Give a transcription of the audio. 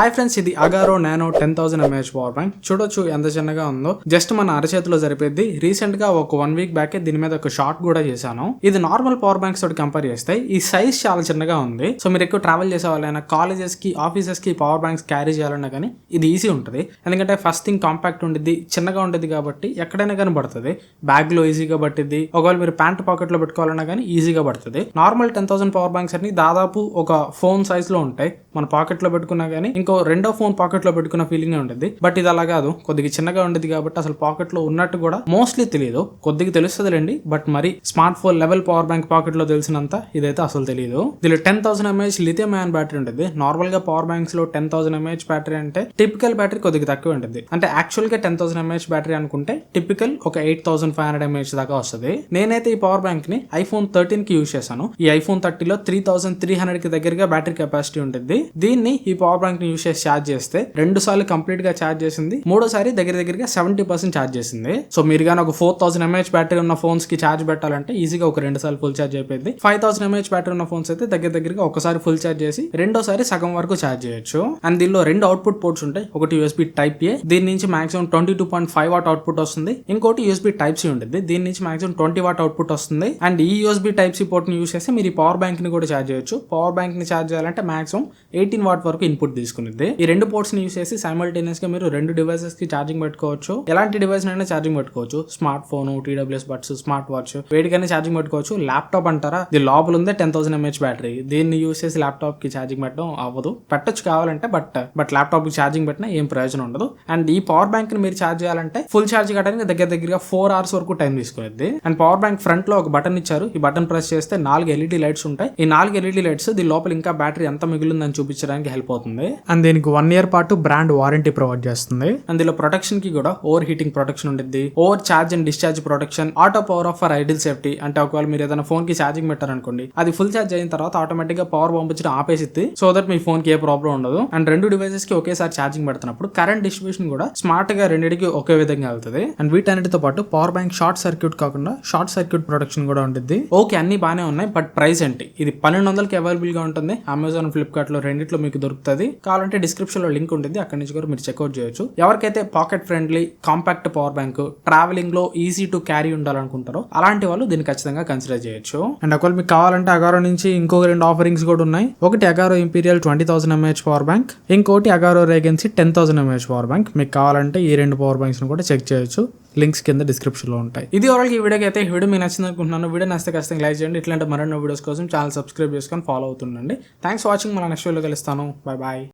Hi friends ఇది Agaro nano ten thousand mAh power bank చూడొచ్చు ఎంత చిన్నగా ఉందో. జస్ట్ మన అరచేతిలో సరిపోద్ది రీసెంట్గా ఒక వన్ వీక్ బ్యాక్ దీని మీద ఒక షార్ట్ కూడా చేశాను. ఇది నార్మల్ పవర్ బ్యాంక్స్ తోటి కంపేర్ చేస్తే ఈ సైజ్ చాలా చిన్నగా ఉంది. సో మీరు ఎక్కువ ట్రావెల్ చేసే వాళ్ళైనా కాలేజెస్కి ఆఫీసెస్కి పవర్ బ్యాంక్స్ క్యారీ చేయాలన్నా కానీ ఇది ఈజీ ఉంటుంది. ఎందుకంటే ఫస్ట్ థింగ్ కాంపాక్ట్ ఉండిద్ది చిన్నగా ఉంటుంది కాబట్టి ఎక్కడైనా కానీ పడుతుంది బ్యాగ్లో ఈజీగా పట్టిద్ది. ఒకవేళ మీరు ప్యాంట్ పాకెట్లో పెట్టుకోవాలన్నా కానీ ఈజీగా పడుతుంది. Normal ten thousand power banks అన్ని దాదాపు ఒక ఫోన్ సైజ్లో ఉంటాయి. మన పాకెట్లో పెట్టుకున్నా కానీ ఇంకో రెండో ఫోన్ పాకెట్లో పెట్టుకున్న ఫీలింగ్ ఉంటుంది బట్ ఇది అలా కాదు. కొద్దిగా చిన్నగా ఉండేది కాబట్టి అసలు పాకెట్లో ఉన్నట్టు కూడా మోస్ట్లీ తెలియదు కొద్దిగా తెలుస్తుందిలేండి. బట్ మరి smart phone level power bank పాకెట్లో తెలిసినంత ఇదైతే అసలు తెలియదు దీనిలో ten thousand M A H lithium ion battery ఉంటుంది నార్మల్గా power బ్యాంక్స్లో ten thousand M A H battery అంటే టిపికల్ బ్యాటరీ కొద్దిగా తక్కువ ఉంటుంది అంటే యాక్చువల్గా ten thousand M A H battery అనుకుంటే టిపికల్ ఒక eight thousand five hundred M A H దాకా వస్తుంది. నేనైతే ఈ పవర్ బ్యాంక్ని ఐఫోన్ థర్టీన్కి యూజ్ చేశాను. ఈ ఐఫోన్ థర్టీలో త్రీ థౌసండ్ త్రీ హండ్రెడ్కి దగ్గరగా బ్యాటరీ కెపాసిటీ ఉంటుంది దీన్ని ఈ పవర్ బ్యాంక్ని యూజ్ షేర్స్ ఛార్జ్ చేస్తే రెండు సార్లు కంప్లీట్గా ఛార్జ్ చేసింది. మూడోసారి దగ్గర దగ్గరగా సెవెంటీ పర్సెంట్ ఛార్జ్ చేసింది. సో మీరు కానీ ఒక ఫోర్ థౌసండ్ ఎంఏహెచ్ బ్యాటరీ ఉన్న ఫోన్స్కి ఛార్జ్ పెట్టాలంటే ఈజీగా ఒక రెండు సార్లు ఫుల్ ఛార్జ్ అయిపోయింది. ఫైవ్ థౌసండ్ ఎంఏహెచ్ బ్యాటరీ ఉన్న ఫోన్స్ అయితే దగ్గర దగ్గరగా ఒకసారి ఫుల్ ఛార్జ్ చేసి రెండోసారి సగం వరకు ఛార్జ్ చేయొచ్చు. అండ్ దీనిలో రెండు అవుట్పుట్ పోర్ట్స్ ఉంటాయి. ఒకటి యూఎస్బీ టైప్ ఏ దీని నుంచి maximum twenty two point five watt output వస్తుంది. ఇంకోటి యూఎస్బీ టైప్ సి ఉంటుంది. దీని నుంచి మాక్సిమం ట్వంటీ వాట్ అవుట్పుట్ వస్తుంది. అండ్ ఈ యూఎస్బీ టైప్ సి పోర్ట్ని యూస్ చేసి మీరు ఈ పవర్ బ్యాంక్ని కూడా ఛార్జ్ చేయొచ్చు. పవర్ బ్యాంక్ని ఛార్జ్ చేయాలంటే మాక్సిమం ఎయిటీన్ వాట్ వరకు ఇన్పుట్ తీసుకునిద్ది ఈ రెండు పోర్ట్స్ని యూస్ చేసి సైమల్టేనియస్గా మీరు రెండు డివైసెస్కి ఛార్జింగ్ పెట్టుకోవచ్చు. ఎలాంటి డివైస్ అయినా ఛార్జింగ్ పెట్టుకోవచ్చు. Smart phone TWS buds smart watch వేటికైనా charging పెట్టుకోవచ్చు. ల్యాప్టాప్ అంటారా? ఇది లోపల ఉందే టెన్ థౌసండ్ ఎంహెచ్ బ్యాటరీ దీన్ని యూస్ చేసి ల్యాప్టాప్కి ఛార్జింగ్ పెట్టడం అవ్వదు. పెట్టచ్చు కావాలంటే బట్ బట్ ల్యాప్టాప్కి ఛార్జింగ్ పెట్టినా ఏం ప్రయోజనం ఉండదు. అండ్ ఈ పవర్ బ్యాంక్ని మీరు ఛార్జ్ చేయాలంటే ఫుల్ ఛార్జ్ కావడానికి దగ్గర దగ్గరగా ఫోర్ అవర్స్ వరకు టైం తీసుకునేది. అండ్ పవర్ బ్యాంక్ ఫ్రంట్లో ఒక బటన్ ఇచ్చారు. ఈ బటన్ ప్రెస్ చేస్తే నాలుగు ఎల్ఈడి లైట్స్ ఉంటాయి. ఈ నాలుగు ఎల్ఈడి లైట్స్ దీని లోపల ఇంకా బ్యాటరీ ఎంత మిగిలిందని చూపించడానికి హెల్ప్ అవుతుంది. అండ్ దీనికి వన్ ఇయర్ పాటు బ్రాండ్ వారంటీ ప్రొవైడ్ చేస్తుంది. అండ్ దీనిలో ప్రొటెక్షన్కి కూడా ఓవర్ హీటింగ్ ప్రొటెక్షన్ ఉంటుంది over charge and discharge protection auto power off for idle safety అంటే ఒకవేళ మీరు ఏదైనా ఫోన్కి ఛార్జింగ్ పెట్టారనుకోండి అది ఫుల్ ఛార్జ్ అయిన తర్వాత ఆటోమేటిక్గా పవర్ పంపించడం ఆపేసిద్ది. సో దట్ మీ ఫోన్కి ఏ ప్రాబ్లం ఉండదు. అండ్ రెండు డివైసెస్కి ఒకేసారి ఛార్జింగ్ పెడుతున్నప్పుడు కరెంట్ డిస్ట్రిబ్యూషన్ కూడా స్మార్ట్గా రెండింటికి ఒకే విధంగా వెళ్తుంది. అండ్ వీటన్నిటితో పాటు పవర్ బ్యాంక్ షార్ట్ సర్క్యూట్ కాకుండా షార్ట్ సర్క్యూట్ ప్రొటెక్షన్ కూడా ఉంటుంది ఓకే అన్ని బాగానే ఉన్నాయి బట్ ప్రైస్ ఏంటి? ఇది పన్నెండు వందలకి అవైలబుల్గా ఉంటుంది. అమెజాన్ ఫ్లిప్కార్ట్లో రెండిట్లో మీకు దొరుకుతుంది. కావాలంటే డిస్క్రిప్షన్లో లింక్ ఉంటుంది. అక్కడ నుంచి కూడా మీరు చెక్అవుట్ చేయొచ్చు. ఎవరికైతే pocket friendly compact power bank ట్రావెలింగ్లో easy to carry ఉండాలనుకుంటారో అలాంటి వాళ్ళు దీన్ని ఖచ్చితంగా కన్సిడర్ చేయొచ్చు. అండ్ ఒకవేళ మీకు కావాలంటే అగారో నుంచి ఇంకొక రెండు ఆఫరింగ్స్ కూడా ఉన్నాయి. ఒకటి Agaro imperial twenty thousand mAh power bank ఇంకోటి Agaro regency ten thousand mAh power bank మీకు కావాలంటే ఈ రెండు పవర్ బ్యాంక్స్ కూడా చెక్ చేయొచ్చు. లింక్స్ కింద డిస్క్రిప్షన్లో ఉంటాయి. ఇది ఓవరాల్ ఈ వీడియోకి అయితే వీడియో మీకు నచ్చింది అనుకుంటున్నాను. వీడియో నచ్చితే ఖచ్చితంగా లైక్ చేయండి. ఇట్లాంటి మరెన్నో వీడియోస్ కోసం ఛానల్ సబ్స్క్రైబ్ చేసుకొని ఫాలో అవుతుండండి. థ్యాంక్స్ వాచింగ్ మన నెక్స్ట్ వీడియో కలుస్తాను. Bye bye